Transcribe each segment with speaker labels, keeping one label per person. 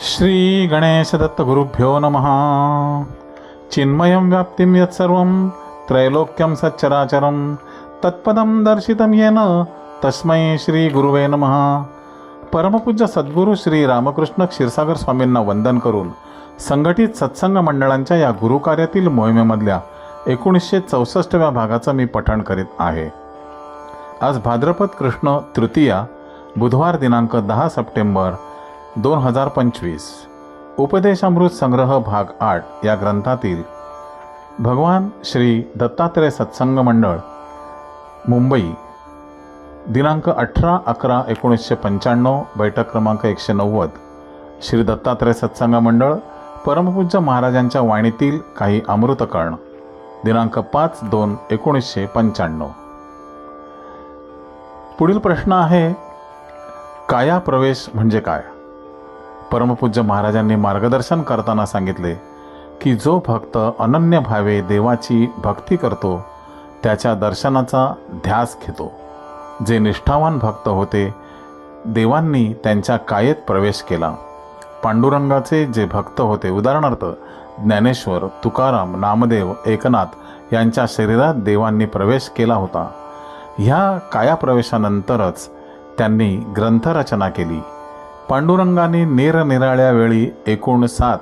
Speaker 1: श्री गणेश दत्त गुरुभ्यो नमः। चिन्मयं व्याप्तिं यत्सर्वं त्रैलोक्यं सच्चराचरं तत्पदं दर्शितं येन तस्मै श्रीगुरुवे नमः। परमपूज्य सद्गुरू श्री रामकृष्ण क्षीरसागर स्वामींना वंदन करून संघटित सत्संग मंडळांच्या या गुरुकार्यातील मोहिमेमधल्या एकोणीसशे चौसष्टव्या भागाचं मी पठण करीत आहे. आज भाद्रपद कृष्ण तृतीया बुधवार दिनांक दहा सप्टेंबर दोन हजार पंचवीस. उपदेशामृत संग्रह भाग आठ या ग्रंथातील भगवान श्री दत्तात्रय सत्संग मंडळ मुंबई दिनांक अठरा अकरा एकोणीसशे पंच्याण्णव बैठक क्रमांक एकशे नव्वद. श्री दत्तात्रय सत्संग मंडळ परमपूज्य महाराजांच्या वाणीतील काही अमृतकर्ण दिनांक पाच दोन एकोणीसशे पंच्याण्णव. पुढील प्रश्न आहे काया प्रवेश म्हणजे काय? परमपूज्य महाराजांनी मार्गदर्शन करताना सांगितले की जो भक्त अनन्य भावे देवाची भक्ती करतो त्याच्या दर्शनाचा ध्यास घेतो. जे निष्ठावान भक्त होते देवांनी त्यांच्या कायेत प्रवेश केला. पांडुरंगाचे जे भक्त होते उदाहरणार्थ ज्ञानेश्वर तुकाराम नामदेव एकनाथ यांच्या शरीरात देवांनी प्रवेश केला होता. ह्या कायाप्रवेशानंतरच त्यांनी ग्रंथरचना केली. पांडुरंगाने निरनिराळ्या वेळी एकूण सात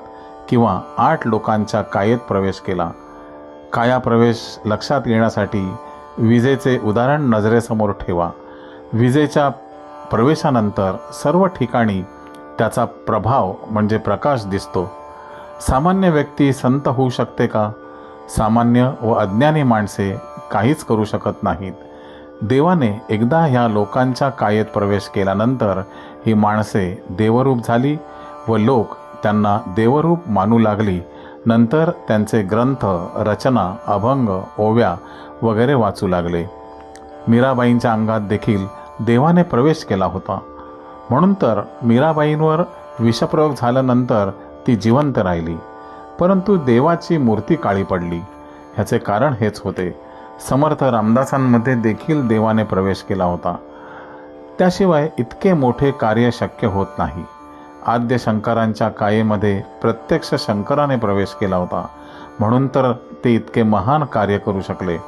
Speaker 1: किंवा आठ लोकांच्या कायेत प्रवेश केला. काया प्रवेश लक्षात येण्यासाठी विजेचे उदाहरण नजरेसमोर ठेवा. विजेच्या प्रवेशानंतर सर्व ठिकाणी त्याचा प्रभाव म्हणजे प्रकाश दिसतो. सामान्य व्यक्ती संत होऊ शकते का? सामान्य व अज्ञानी माणसे काहीच करू शकत नाहीत. देवाने एकदा ह्या लोकांच्या कायेत प्रवेश केल्यानंतर ही माणसे देवरूप झाली व लोक त्यांना देवरूप मानू लागली. नंतर त्यांचे ग्रंथ रचना अभंग ओव्या वगैरे वाचू लागले. मीराबाईंच्या अंगात देखील देवाने प्रवेश केला होता. म्हणून तर मीराबाईंवर विषप्रयोग झाल्यानंतर ती जिवंत राहिली. परंतु देवाची मूर्ती काळी पडली. ह्याचे कारण हेच होते. समर्थ रामदासांमध्ये देखील देवाने प्रवेश केला होता. त्याशिवाय इतके मोठे कार्य शक्य होत नाही. आद्य शंकरांच्या कायेमध्ये प्रत्यक्ष शंकराने प्रवेश केला होता. म्हणून तर ते इतके महान कार्य करू शकले.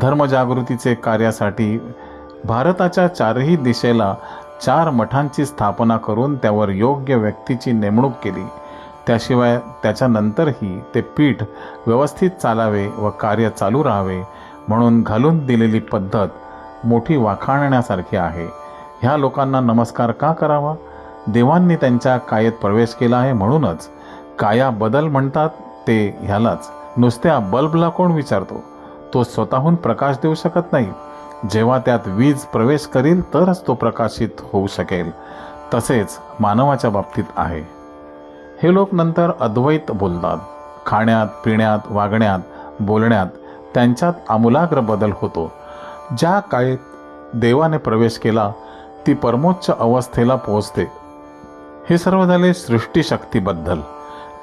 Speaker 1: धर्मजागृतीचे कार्यासाठी भारताच्या चारही दिशेला चार मठांची स्थापना करून त्यावर योग्य व्यक्तीची नेमणूक केली. त्याशिवाय त्याच्यानंतरही ते पीठ व्यवस्थित चालावे व कार्य चालू राहावे म्हणून घालून दिलेली पद्धत मोठी वाखाणण्यासारखी आहे. ह्या लोकांना नमस्कार का करावा? देवांनी त्यांच्या कायेत प्रवेश केला आहे म्हणूनच काया बदल म्हणतात ते ह्यालाच. नुसत्या बल्बला कोण विचारतो? तो स्वतःहून प्रकाश देऊ शकत नाही. जेव्हा त्यात वीज प्रवेश करील तरच तो प्रकाशित होऊ शकेल. तसेच मानवाच्या बाबतीत आहे. हे लोक नंतर अद्वैत बोलतात. खाण्यात पिण्यात वागण्यात बोलण्यात त्यांच्यात आमूलाग्र बदल होतो. ज्या काळेत देवाने प्रवेश केला ती परमोच्च अवस्थेला पोहोचते. हे सर्व झाले सृष्टीशक्तीबद्दल.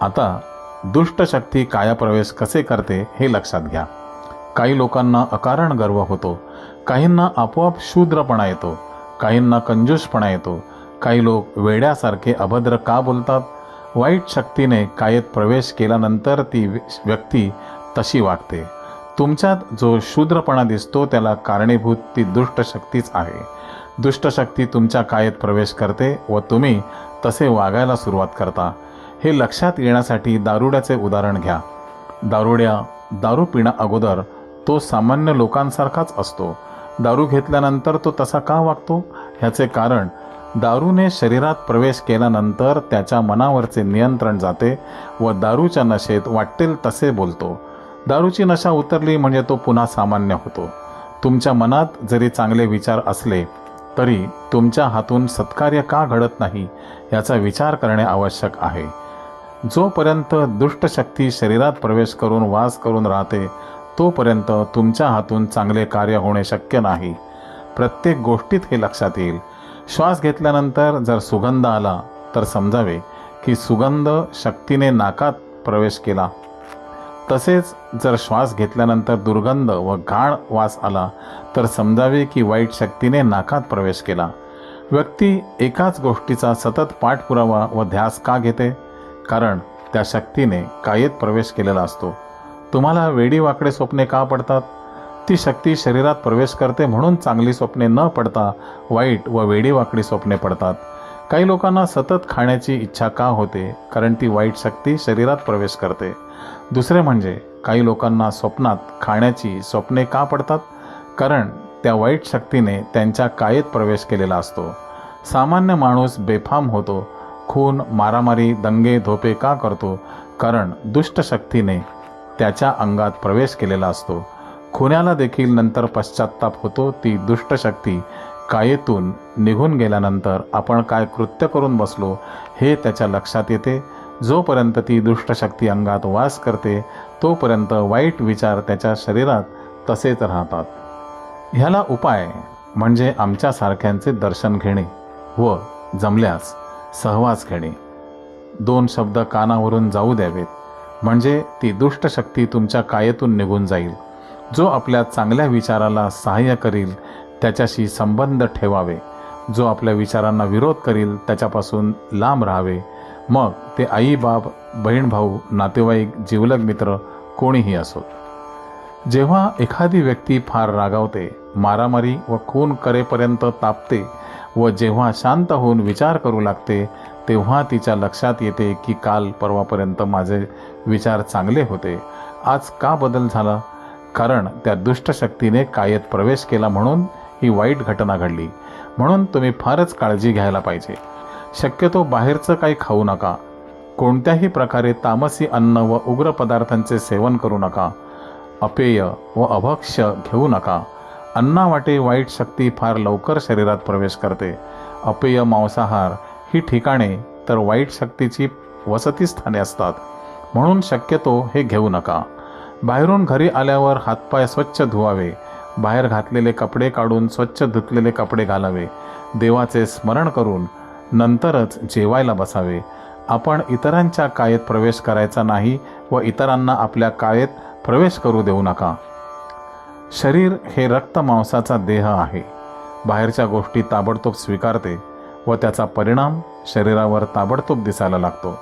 Speaker 1: आता दुष्टशक्ती कायाप्रवेश कसे करते हे लक्षात घ्या. काही लोकांना अकारण गर्व होतो काहींना आपोआप शूद्रपणा येतो काहींना कंजूसपणा येतो. काही लोक वेड्यासारखे अभद्र का बोलतात? वाईट शक्तीने कायेत प्रवेश केल्यानंतर ती व्यक्ती तशी वागते. तुमच्यात जो शूद्रपणा दिसतो त्याला कारणीभूत ती दुष्ट शक्तीच आहे. दुष्ट शक्ती तुमच्या कायेत प्रवेश करते व तुम्ही तसे वागायला सुरुवात करता. हे लक्षात येण्यासाठी दारुड्याचे उदाहरण घ्या. दारुड्या दारू पिण्या अगोदर तो सामान्य लोकांसारखाच असतो. दारू घेतल्यानंतर तो तसा का वागतो? ह्याचे कारण दारूने शरीरात प्रवेश केल्यानंतर त्याच्या मनावरचे नियंत्रण जाते व दारूच्या नशेत वाटेल तसे बोलतो. दारूची नशा उतरली म्हणजे तो पुन्हा सामान्य होतो. तुमच्या मनात जरी चांगले विचार असले तरी तुमच्या हातून सत्कार्य का घडत नाही याचा विचार करणे आवश्यक आहे. जोपर्यंत दुष्टशक्ती शरीरात प्रवेश करून वास करून राहते तोपर्यंत तुमच्या हातून चांगले कार्य होणे शक्य नाही. प्रत्येक गोष्टीत हे लक्षात येईल. श्वास घेतल्यानंतर जर सुगंध आला तर समजावे की सुगंध शक्तीने नाकात प्रवेश केला. तसेच जर श्वास घेतल्यानंतर दुर्गंध व घाण वास आला तर समजावे की वाईट शक्तीने नाकात प्रवेश केला. व्यक्ती एकाच गोष्टीचा सतत पाठपुरावा व ध्यास का घेते? कारण त्या शक्तीने कायेत प्रवेश केलेला असतो. तुम्हाला वेडी वाकडे स्वप्ने का पडतात? ती शक्ती शरीरात प्रवेश करते म्हणून चांगली स्वप्ने न पडता वाईट व वेडीवाकडी स्वप्ने पडतात. काही लोकांना सतत खाण्याची इच्छा का होते? कारण ती वाईट शक्ती शरीरात प्रवेश करते. दुसरे म्हणजे काही लोकांना स्वप्नात खाण्याची स्वप्ने का पडतात? कारण त्या वाईट शक्तीने त्यांच्या कायेत प्रवेश केलेला असतो. सामान्य माणूस बेफाम होतो. खून मारामारी दंगे धोपे का करतो? कारण दुष्ट शक्तीने त्याच्या अंगात प्रवेश केलेला असतो. खुन्याला देखील नंतर पश्चाताप होतो. ती दुष्ट शक्ती कायेतून निघून गेल्यानंतर आपण काय कृत्य करून बसलो हे त्याच्या लक्षात येते. जोपर्यंत ती दुष्टशक्ती अंगात वास करते तोपर्यंत वाईट विचार त्याच्या शरीरात तसेच राहतात. ह्याला उपाय म्हणजे आमच्यासारख्यांचे दर्शन घेणे व जमल्यास सहवास घेणे. दोन शब्द कानावरून जाऊ द्यावेत. म्हणजे ती दुष्ट शक्ती तुमच्या कायेतून निघून जाईल. जो आपल्या चांगल्या विचाराला सहाय्य करील त्याच्याशी संबंध ठेवावे. जो आपल्या विचारांना विरोध करील त्याच्यापासून लांब राहावे. मग ते आई बाप बहीण भाऊ नातेवाईक जिवलग मित्र कोणीही असोत जेव्हा एखादी व्यक्ती फार रागावते मारामारी व खून करेपर्यंत तापते व जेव्हा शांत होऊन विचार करू लागते तेव्हा तिच्या लक्षात येते की काल परवापर्यंत माझे विचार चांगले होते. आज का बदल झाला? कारण त्या दुष्ट शक्तीने कायेत प्रवेश केला म्हणून ही वाईट घटना घडली. म्हणून तुम्ही फारच काळजी घ्यायला पाहिजे. शक्यतो बाहेरचं काही खाऊ नका. कोणत्याही प्रकारे तामसी अन्न व उग्र पदार्थांचे सेवन करू नका. अपेय व अभक्ष्य घेऊ नका. अन्नावाटे वाईट शक्ती फार लवकर शरीरात प्रवेश करते. अपेय मांसाहार ही ठिकाणे तर वाईट शक्तीची वसतीस्थाने असतात. म्हणून शक्यतो हे घेऊ नका. बाहेरून घरी आल्यावर हातपाय स्वच्छ धुवावे. बाहेर घातलेले कपडे काढून स्वच्छ धुतलेले कपडे घालावे. देवाचे स्मरण करून नंतरच जेवायला बसावे. आपण इतरांच्या कायेत प्रवेश करायचा नाही व इतरांना आपल्या कायेत प्रवेश करू देऊ नका. शरीर हे रक्त मांसाचा देह आहे. बाहेरच्या गोष्टी ताबडतोब स्वीकारते व त्याचा परिणाम शरीरावर ताबडतोब दिसायला लागतो.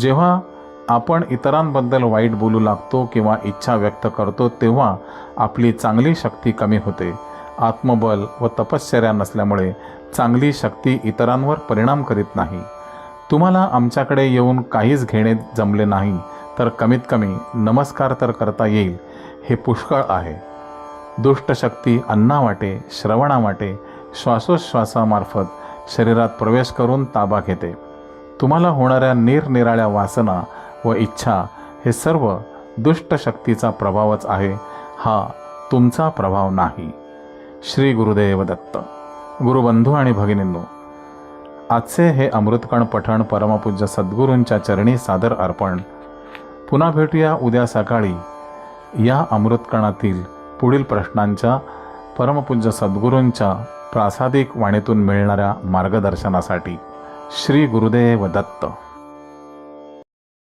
Speaker 1: जेव्हा आपण इतरांबद्दल वाईट बोलू लागतो किंवा इच्छा व्यक्त करतो तेव्हा आपली चांगली शक्ती कमी होते. आत्मबल व तपश्चर्या नसल्यामुळे चांगली शक्ती इतरांवर परिणाम करीत नाही. तुम्हाला आमच्याकडे येऊन काहीच घेणे जमले नाही तर कमीत कमी नमस्कार तर करता येईल हे पुष्कळ आहे. दुष्टशक्ती अन्नावाटे श्रवणावाटे श्वासोच्छ्वासामार्फत शरीरात प्रवेश करून ताबा घेते. तुम्हाला होणाऱ्या निरनिराळ्या वासना व इच्छा हे सर्व दुष्टशक्तीचा प्रभावच आहे हा तुमचा प्रभाव नाही. श्री गुरुदेव दत्त गुरुबंधू आणि भगिनींनो आजचे हे अमृतकण पठण परमपूज्य सद्गुरूंच्या चरणी सादर अर्पण. पुन्हा भेटूया उद्या सकाळी या अमृतकणातील पुढील प्रश्नांच्या परमपूज्य सद्गुरूंच्या प्रासादिक वाणीतून मिळणाऱ्या मार्गदर्शनासाठी श्री गुरुदेव दत्त.